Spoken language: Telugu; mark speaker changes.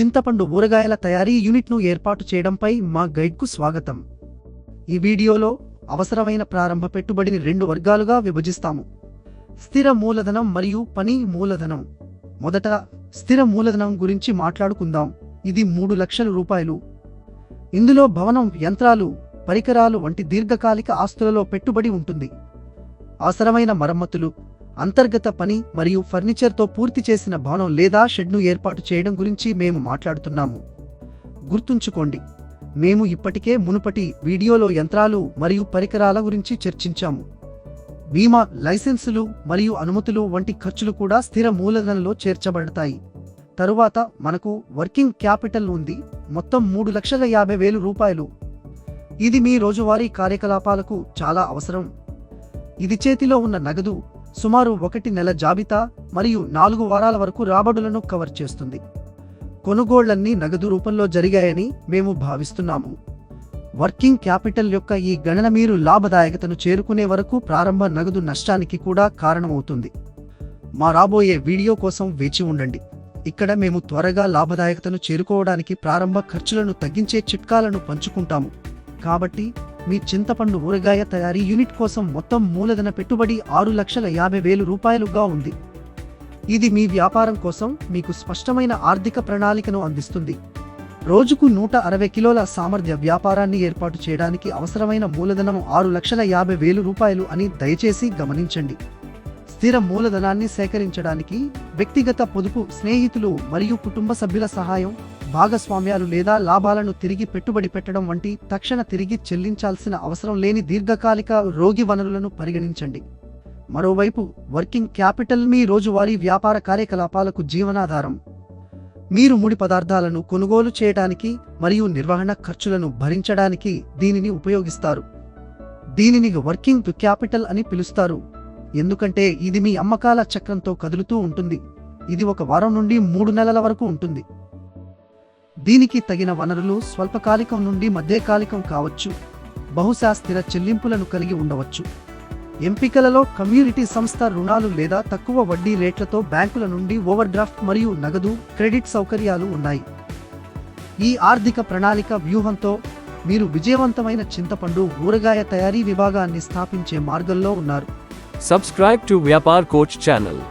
Speaker 1: చింతపండు ఊరగాయల తయారీ యూనిట్ను ఏర్పాటు చేయడంపై మా గైడ్కు స్వాగతం. ఈ వీడియోలో అవసరమైన ప్రారంభ పెట్టుబడిని రెండు వర్గాలుగా విభజిస్తాము. స్థిర మూలధనం మరియు పని మూలధనం. మొదట స్థిర మూలధనం గురించి మాట్లాడుకుందాం. ఇది మూడు లక్షల రూపాయలు. ఇందులో భవనం యంత్రాలు పరికరాలు వంటి దీర్ఘకాలిక ఆస్తులలో పెట్టుబడి ఉంటుంది. అవసరమైన మరమ్మతులు అంతర్గత పని మరియు ఫర్నిచర్తో పూర్తి చేసిన భవనం లేదా షెడ్ను ఏర్పాటు చేయడం గురించి మేము మాట్లాడుతున్నాము. గుర్తుంచుకోండి మేము ఇప్పటికే మునుపటి వీడియోలో యంత్రాలు మరియు పరికరాల గురించి చర్చించాము. బీమా లైసెన్సులు మరియు అనుమతులు వంటి ఖర్చులు కూడా స్థిర మూలధనంలో చేర్చబడతాయి. తరువాత మనకు వర్కింగ్ క్యాపిటల్ ఉంది మొత్తం మూడు లక్షల యాభై వేలు రూపాయలు. ఇది మీ రోజువారీ కార్యకలాపాలకు చాలా అవసరం. ఇది చేతిలో ఉన్న నగదు సుమారు ఒకటి నెల జాబితా మరియు నాలుగు వారాల వరకు రాబడులను కవర్ చేస్తుంది. కొనుగోళ్ళన్నీ నగదు రూపంలో జరిగాయని మేము భావిస్తున్నాము. వర్కింగ్ క్యాపిటల్ యొక్క ఈ గణన మీరు లాభదాయకతను చేరుకునే వరకు ప్రారంభ నగదు నష్టానికి కూడా కారణమవుతుంది. మా రాబోయే వీడియో కోసం వేచి ఉండండి. ఇక్కడ మేము త్వరగా లాభదాయకతను చేరుకోవడానికి ప్రారంభ ఖర్చులను తగ్గించే చిట్కాలను పంచుకుంటాము. కాబట్టి మీ చింతపండు ఊరగాయ తయారీ యూనిట్ కోసం మొత్తం మూలధన పెట్టుబడి ఆరు లక్షల యాభై వేలు రూపాయలుగా ఉంది. ఇది మీ వ్యాపారం కోసం మీకు స్పష్టమైన ఆర్థిక ప్రణాళికను అందిస్తుంది. రోజుకు నూట అరవై కిలోల సామర్థ్య వ్యాపారాన్ని ఏర్పాటు చేయడానికి అవసరమైన మూలధనం ఆరు లక్షల యాభై వేలు రూపాయలు అని దయచేసి గమనించండి. స్థిర మూలధనాన్ని సేకరించడానికి వ్యక్తిగత పొదుపు స్నేహితులు మరియు కుటుంబ సభ్యుల సహాయం భాగస్వామ్యాలు లేదా లాభాలను తిరిగి పెట్టుబడి పెట్టడం వంటి తక్షణ తిరిగి చెల్లించాల్సిన అవసరం లేని దీర్ఘకాలిక రోగి వనరులను పరిగణించండి. మరోవైపు వర్కింగ్ క్యాపిటల్ మీ రోజువారీ వ్యాపార కార్యకలాపాలకు జీవనాధారం. మీరు ముడి పదార్థాలను కొనుగోలు చేయడానికి మరియు నిర్వహణ ఖర్చులను భరించడానికి దీనిని ఉపయోగిస్తారు. దీనిని వర్కింగ్ క్యాపిటల్ అని పిలుస్తారు. ఎందుకంటే ఇది మీ అమ్మకాల చక్రంతో కదులుతూ ఉంటుంది. ఇది ఒక వారం నుండి మూడు నెలల వరకు ఉంటుంది. దీనికి తగిన వనరులు స్వల్పకాలికం నుండి మధ్యకాలికం కావచ్చు. బహుశా స్థిర చెల్లింపులను కలిగి ఉండవచ్చు. ఎంపికలలో కమ్యూనిటీ సంస్థ రుణాలు లేదా తక్కువ వడ్డీ రేట్లతో బ్యాంకుల నుండి ఓవర్ డ్రాఫ్ట్ మరియు నగదు క్రెడిట్ సౌకర్యాలు ఉన్నాయి. ఈ ఆర్థిక ప్రణాళిక వ్యూహంతో మీరు విజయవంతమైన చింతపండు ఊరగాయ తయారీ విభాగాన్ని స్థాపించే మార్గంలో ఉన్నారు.
Speaker 2: Subscribe to Vyapar coach channel